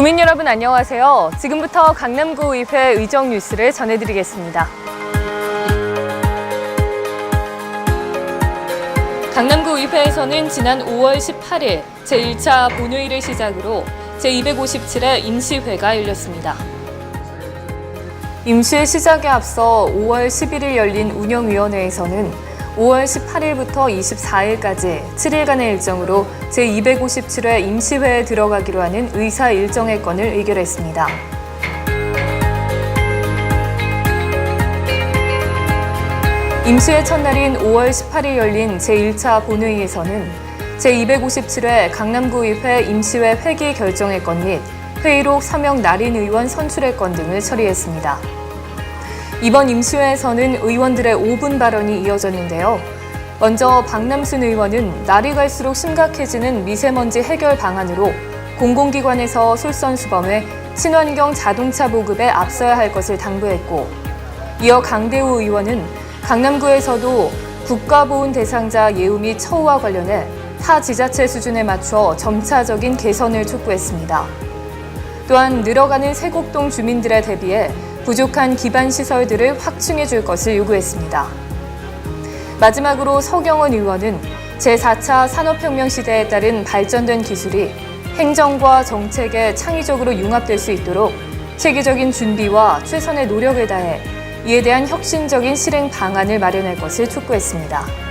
국민 여러분 안녕하세요. 지금부터 강남구의회 의정 뉴스를 전해드리겠습니다. 강남구의회에서는 지난 5월 18일 제1차 본회의를 시작으로 제257회 임시회가 열렸습니다. 임시회 시작에 앞서 5월 11일 열린 운영위원회에서는 5월 18일부터 24일까지 7일간의 일정으로 제257회 임시회에 들어가기로 하는 의사 일정의 건을 의결했습니다. 임시회 첫날인 5월 18일 열린 제1차 본회의에서는 제257회 강남구의회 임시회 회기 결정의 건및 회의록 서명 날인 의원 선출의 건 등을 처리했습니다. 이번 임시회에서는 의원들의 5분 발언이 이어졌는데요. 먼저 박남순 의원은 날이 갈수록 심각해지는 미세먼지 해결 방안으로 공공기관에서 솔선수범해 친환경 자동차 보급에 앞서야 할 것을 당부했고, 이어 강대우 의원은 강남구에서도 국가보훈 대상자 예우 및 처우와 관련해 타 지자체 수준에 맞춰 점차적인 개선을 촉구했습니다. 또한 늘어가는 세곡동 주민들에 대비해 부족한 기반 시설들을 확충해 줄 것을 요구했습니다. 마지막으로 서경원 의원은 제4차 산업혁명 시대에 따른 발전된 기술이 행정과 정책에 창의적으로 융합될 수 있도록 체계적인 준비와 최선의 노력을 다해 이에 대한 혁신적인 실행 방안을 마련할 것을 촉구했습니다.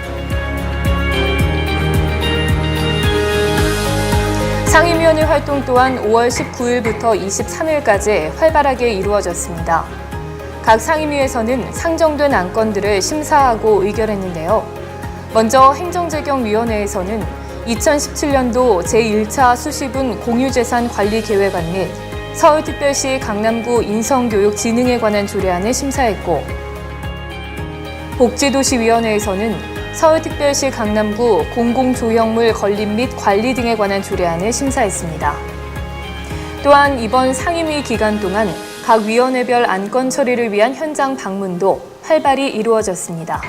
상임위원회 활동 또한 5월 19일부터 23일까지 활발하게 이루어졌습니다. 각 상임위에서는 상정된 안건들을 심사하고 의결했는데요. 먼저 행정재경위원회에서는 2017년도 제1차 수시분 공유재산 관리 계획안 및 서울특별시 강남구 인성교육진흥에 관한 조례안을 심사했고, 복지도시위원회에서는 서울특별시 강남구 공공조형물 건립 및 관리 등에 관한 조례안을 심사했습니다. 또한 이번 상임위 기간 동안 각 위원회별 안건 처리를 위한 현장 방문도 활발히 이루어졌습니다.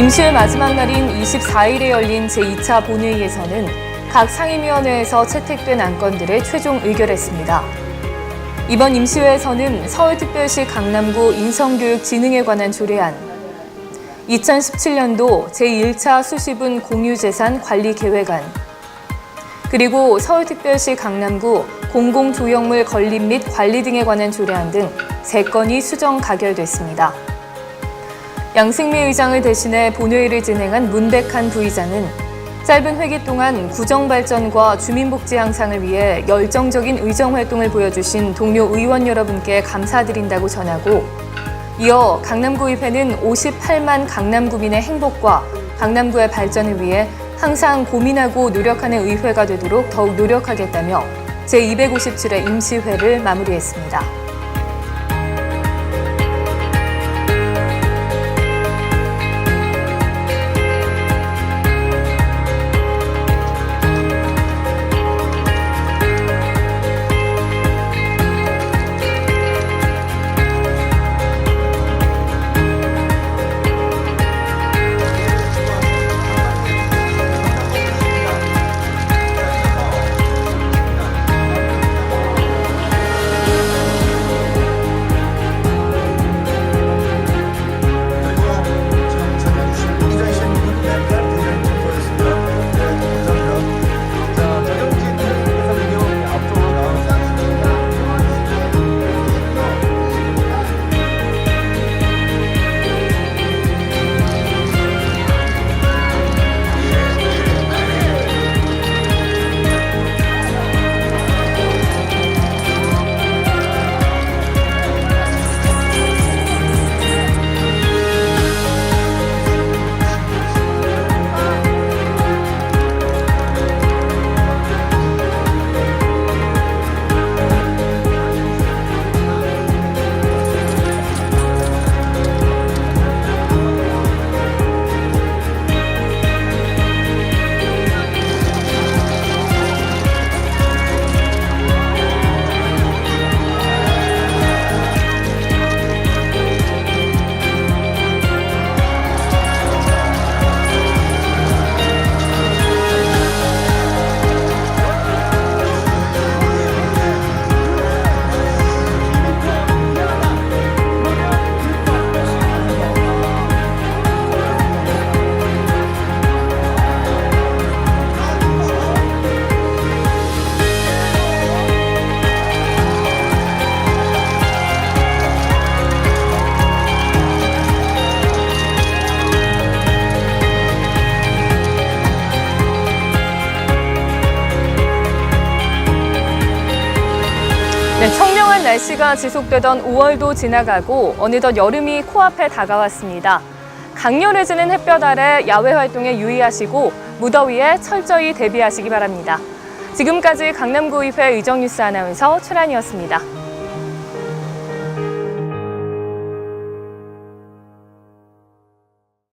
임시회 마지막 날인 24일에 열린 제2차 본회의에서는 각 상임위원회에서 채택된 안건들을 최종 의결했습니다. 이번 임시회에서는 서울특별시 강남구 인성교육진흥에 관한 조례안, 2017년도 제1차 수시분 공유재산 관리 계획안, 그리고 서울특별시 강남구 공공조형물 건립 및 관리 등에 관한 조례안 등 3건이 수정 가결됐습니다. 양승미 의장을 대신해 본회의를 진행한 문백한 부의장은 짧은 회기 동안 구정 발전과 주민복지 향상을 위해 열정적인 의정 활동을 보여주신 동료 의원 여러분께 감사드린다고 전하고 이어 강남구의회는 58만 강남구민의 행복과 강남구의 발전을 위해 항상 고민하고 노력하는 의회가 되도록 더욱 노력하겠다며 제257회 임시회를 마무리했습니다. 날씨가 지속되던 5월도 지나가고 어느덧 여름이 코앞에 다가왔습니다. 강렬해지는 햇볕 아래 야외 활동에 유의하시고 무더위에 철저히 대비하시기 바랍니다. 지금까지 강남구의회 의정뉴스 아나운서 최란이었습니다.